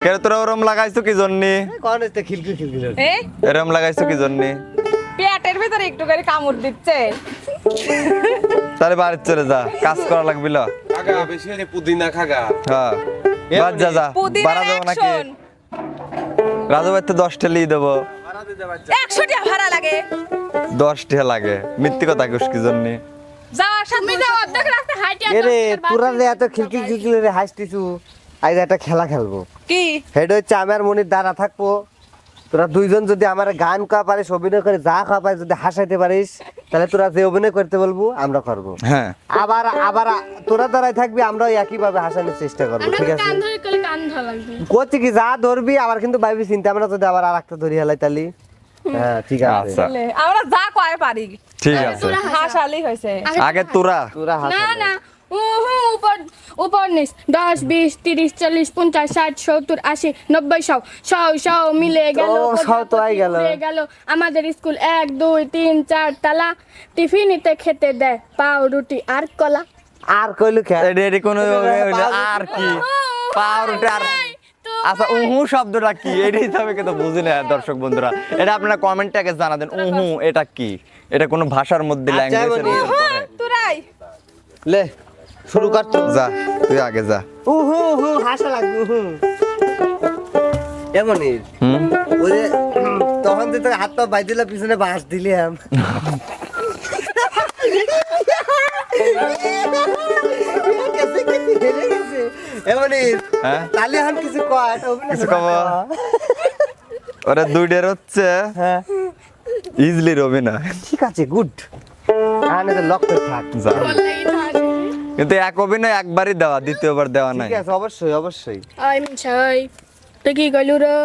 কেন তোরা ওরম লাগাইছো কি জন্যে? কোন হচ্ছে খিলখিল খিলখিল এরম লাগাইছো কি জন্যে? পেটের ভিতরে একটু করে কামড় দিচ্ছে। তাহলে বাড়ি চলে যা কাজ করা লাগবে ল। খাগা বেশি হলে পুদিনা খাগা। হ্যাঁ। বাদ যা যা। বাড়া দেবো নাকি? রাজু ভাই দশটা লিয়ে দেবো। একশো টাকা ভাড়া লাগে। দশটা লাগে। মিথ্যে কথা কুস কি জন্যে? যাওয়ার সাথে যাও অর্ধেক রাস্তা হাইটে এরে তোরা যে এত খিলখিল খিলখিল রে হাসতিছু আজ একটা খেলা খেলব। কি? হেড হচ্ছে আমার মনির দ্বারা থাকব। তোরা দুইজন যদি আমার গান কা পারিস অভিনয় করে যা খাওয়া পারিস যদি হাসাইতে পারিস তাহলে তোরা যে অভিনয় করতে বলব আমরা করব। হ্যাঁ। আবার আবার তোরা দ্বারাই থাকবি আমরাও একই ভাবে হাসানোর চেষ্টা করব ঠিক আছে? করছি কি যা ধরবি আবার কিন্তু ভাবি চিন্তা আমরা যদি আবার আর একটা ধরি হেলাই তালি। হ্যাঁ ঠিক আছে। আচ্ছা। আমরা যা কয় পারি। ঠিক আছে। হাসালি হয়েছে। আগে তোরা। তোরা না হাসা না। উহু উপর উপর নিস দশ বিশ তিরিশ চল্লিশ পঞ্চাশ ষাট সত্তর আশি নব্বই সব সব সব মিলে গেল ও, সব তো আই গেল। আমাদের স্কুল এক দুই তিন চার তালা টিফিনিতে খেতে দেয় পাও রুটি আর কলা। আর কইলু কোনো আর কি? পাউরুটি আর আচ্ছা উহু শব্দটা কি? তো হিসাবে কিন্তু বুঝি না দর্শক বন্ধুরা। এটা আপনারা কমেন্টে আগে জানা দেন উহু এটা কি? এটা কোন ভাষার মধ্যে আচ্ছা, ল্যাঙ্গুয়েজের বলি। মধ্যে পড়ে। তুরাই। লে শুরু কর যা তুই আগে যা। উহু উহু হাসা লাগবে উহু। এমনই উম, তখন যে তোর হাত পা বাই দিলে পিছনে বাঁশ দিলি আম এমনই হ্যাঁ? তাহলে এখন কিছু কয়? কিছু কর। কব? ওরা দুইটার হচ্ছে ইজলি রবি না ঠিক আছে গুড। আনে তো লক্ষ্য থাক। যা। কিন্তু এক অভিনয় একবারই দেওয়া দ্বিতীয়বার দেওয়া নাই। ঠিক আছে অবশ্যই অবশ্যই। ওই মিছাই তুই কি গলু রে?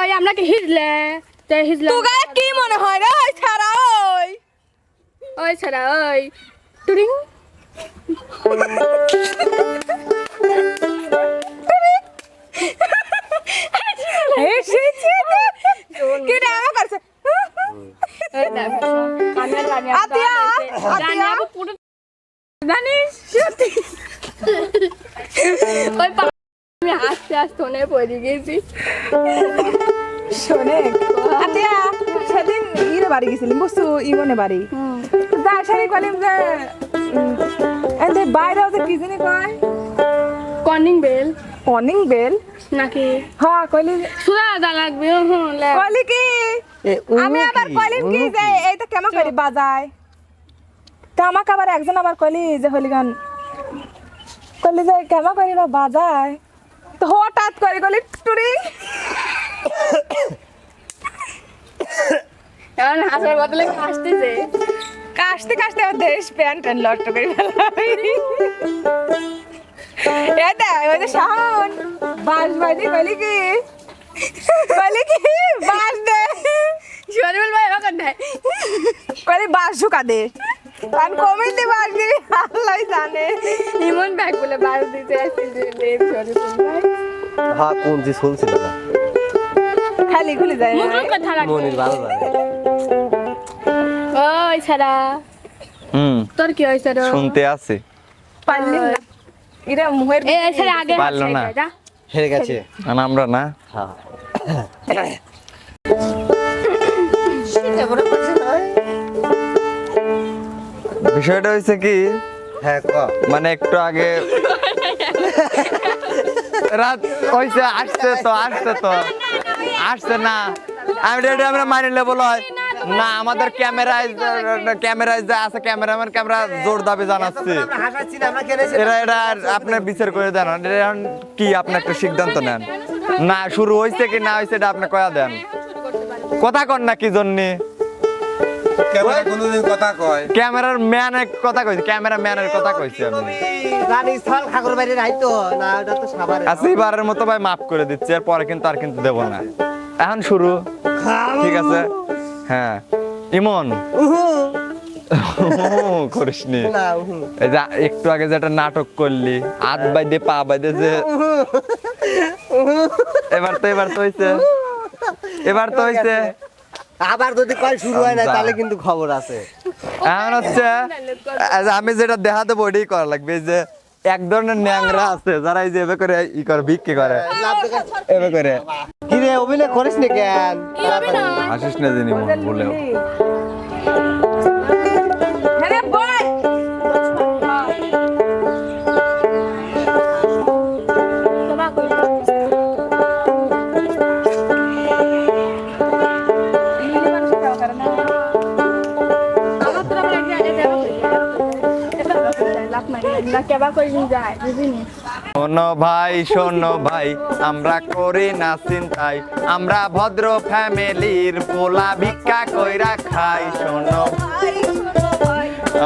ওই আমরা কি হিজলে? তে হিজলে তুগার কি মনে হয় রে? ওই ছাড়া ওই ওই ছাড়া ওই টুরিং। করছে? আতিয়া, আতিয়া। জানিস? সত্যি। ওই পা- আমি আস্তে আস্তে ফোনে পড়ে গেছি। শোনে আতিয়া সেদিন ইরে বাড়ি গেছিলাম বুঝছ? ইমনে বাড়ি। কলিম যে যে বাইরে যে কি জানি কয়? Calling bell. অনিং বেল? নাকি? হ্যাঁ কইলি সুরা দা লাগবে কইলি কি? আমি আবার কি? কইলিম কি যে এইটা কেমন করি? বাজায়? তা আমাকে আবার একজন আবার কলি যে হলি গান কইলি যে কেমন করি বা বাজায়? তো হঠাৎ করে কইলি টুরি। এখন হাসার বদলে হাসতেছে। কাশতে কাশতে আমার দেশ প্যান্ট ট্যান্ট লট্ট করে এটা ওই যে শাহন বাস বাজি বলি কি? কইলি কি? বাস দে। শরীর ভাই ওখান দেয় কইলি বাস ঝুকা দে। আর কমিতে দিবি আল্লাহ জানে। ইমন ব্যাগ বলে বার দিতে আসছে হ্যাঁ কোন যে শুনছিল না খালি খুলে যায় না। কথা মনির ভালো লাগে ওই ছাড়া। হুম। তোর কি হয়েছে রে? শুনতে আছে। পারলি না। এরা মুহের এ ছাড়া আগে পারল না। হেরে গেছে। আর আমরা না। হ্যাঁ। বিষয়টা হয়েছে কি? হ্যাঁ ক। মানে একটু আগে রাত হয়েছে আসছে তো আসছে তো। আসছে না। আমি রেডি আমরা মানি লেবল হয় না আমাদের ক্যামেরায় ক্যামেরায় যা আছে ক্যামেরাম্যান ক্যামেরা জোর দাবি জানাচ্ছি। এরা এটা আর আপনার বিচার করে দেন। এখন কি আপনি একটা সিদ্ধান্ত নেন? না শুরু হয়েছে কি না হয়েছে এটা আপনি কয়া দেন? কথা কন না কি জন্যে? ক্যামেরা কোনোদিন কথা কয়? ক্যামেরার ম্যানের কথা কইছি ক্যামেরা ম্যানের কথা কইছি আমি। জানি স্থল না ওটা তো সাভারে আচ্ছা এবারের মতো ভাই মাফ করে দিচ্ছি পরে কিন্তু আর কিন্তু দেবো না। এখন শুরু। ঠিক আছে? হ্যাঁ। ইমন। উহু। করিস নি না যে একটু আগে যেটা নাটক করলি হাত বাইদে পা বাইদে যে এবার তো এবার তো হইছে। এবার তো হইছে। আবার যদি কল শুরু হয় না তাহলে কিন্তু খবর আছে। এখন হচ্ছে আমি যেটা দেখাতে দেবো ওইটাই করা লাগবে। যে এক ধরনের ন্যাংরা আছে যারা এই যে এভাবে করে ই করে বিক্রি করে। এভাবে করে। কি রে অভিনয় করিস নি কেন? হাসিস না জানি মন বলেও। শোনো ভাই শোনো ভাই, আমরা করি না চিন্তাই আমরা ভদ্র ফ্যামিলির পোলা ভিক্ষা কইরা খাই, শোনো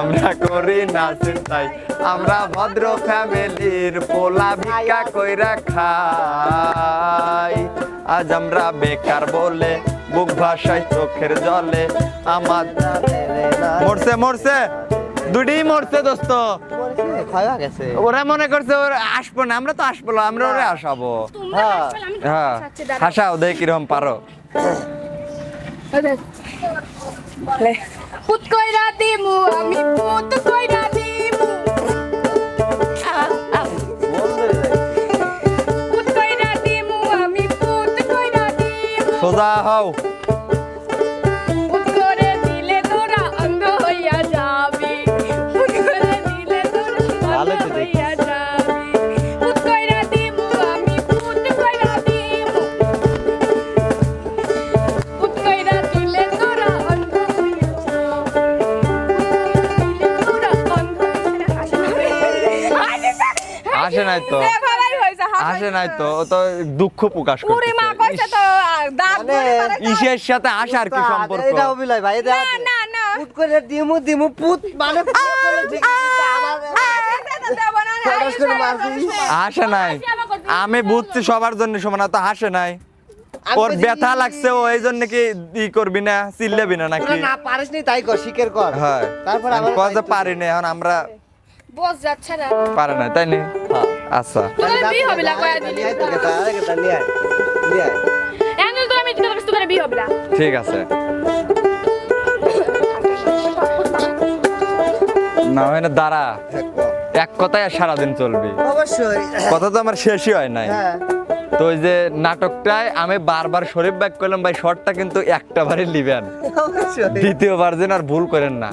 আমরা করি না চিন্তাই আমরা ভদ্র ফ্যামিলির পোলা ভিক্ষা কইরা খাই। আজ আমরা বেকার বলে, বুক ভাষায় চোখের জলে, আমার মরছে মরছে। দুটি মরছে দোস্ত। ওরা মনে করছে ওর আসব না আমরা তো আসব না আমরা ওরে আসাবো। হ্যাঁ। আমি হ্যাঁ। দাঁড়াও। হাসাও দেখ কীরকম পারো। পুত আমি পুত কইরা দিমু। পুত কইরা দিমু আমি পুত কইরা দিমু। সোজা হও। নাই তো আসে নাই তো তো দুঃখ প্রকাশ পুরি মা কইছে তো দাঁত মানে-। ইসের সাথে আসার কি সম্পর্ক? এটা অভিনয় ভাই এটা না না না। পুত করে দিমু দিমু পুত মানে পুত করে ঠিক। আসে নাই। আমি বুঝছি সবার জন্য সমান তো হাসে নাই। ওর ব্যথা লাগছে ও এই জন্য কি ই করবি না চিল্লাবি না নাকি? না পারিস নি তাই কর স্বীকার কর। হয়। তারপর আমি আমার কয় যে পারি না এখন আমরা বস যাচ্ছে না। পারে না তাই নি? আচ্ছা। তোদের হবে কয়া দিলি নিয়ে নিয়ে। তো আমি তোদের তোদের হবে ঠিক আছে। না হয় না দাঁড়া এক কথায় আর সারাদিন চলবি। অবশ্যই। কথা তো আমার শেষই হয় নাই। হ্যাঁ। তো ওই যে নাটকটায় আমি বারবার শরীফ ব্যাক করলাম ভাই শর্টটা কিন্তু একটা বারে লিবেন দ্বিতীয়বার যেন আর ভুল করেন না।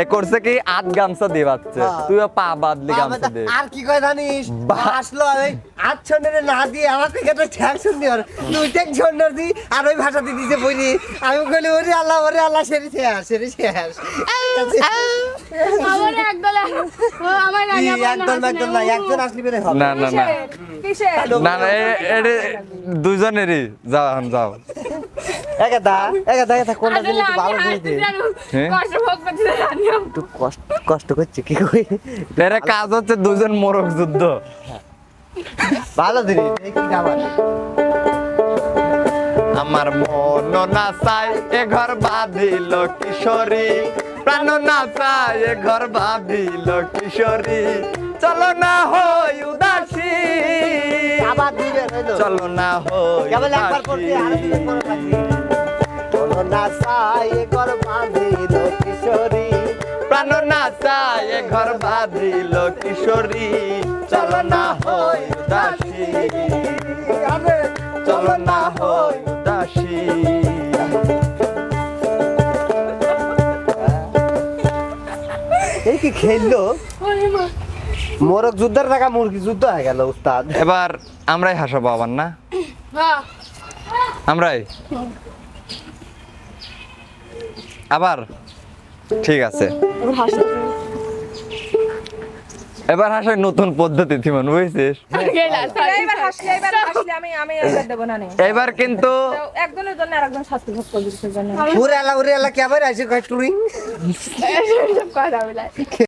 এ করছে কি আট গামছা দিয়ে বাচ্চা। হ্যাঁ। তুইও পা বাদলি গামছা দে আর কি কয় জানিস? আসলো আমি আচ্ছন্নের না দিয়ে আমার থেকে তো ঠ্যাক শুনতে আর তুই ঠ্যাক ছন্ডর দি আর ওই ভাষা দিয়ে দিতে বলি আমি কইলি ওরে আল্লাহ ওরে আল্লাহ সেরে শেষ সেরে শেষ। আমার একদলে আমার একদম না একজন আসলি বেরে হবে। না না না। কিসে না না দুজনেরই যাও এখন যাও। একা দা একা দা একা কোনটা দিলে একটু ভালো দিয়ে দে হ্যাঁ? কষ্ট ভোগ করতে একটু কষ্ট কষ্ট করছে কি কই এর কাজ হচ্ছে দুজন মোরগ যুদ্ধ। ভালো দিলি কি আমার। আমার মন না চায় এ ঘর বাঁধিল কিশোরী। প্রাণ না চায় এ ঘর বাঁধিল কিশোরী। চলো না হই উদাসী আবার দিবে চলো না হই কেবল একবার করতে আর উদাসী। দিবে পরে লাগি চলো না সাই ঘর বাঁধিল কিশোরী। প্রাণ না ঘর বাঁধিল কিশোরী। চলো না হই উদাসী। চলো না হই উদাসী। এই কি খেললো? ওরে মা। মোরগ যুদ্ধের টাকা মুরগি যুদ্ধ হয়ে গেল উস্তাদ। এবার আমরাই হাসাবো আবার না? হ্যাঁ আমরাই? আবার? ঠিক আছে। এবার হাসার নতুন পদ্ধতি থিমন বুঝছিস? গেলা এইবার হাসলে এইবার আমি আমি এইবার দেব না নে এবার কিন্তু একজনের জন্য আরেকজন শাস্তি ভোগ করবে কিসের জন্য উরে আলা উরে আলা কেমন আছে কয় টুরিং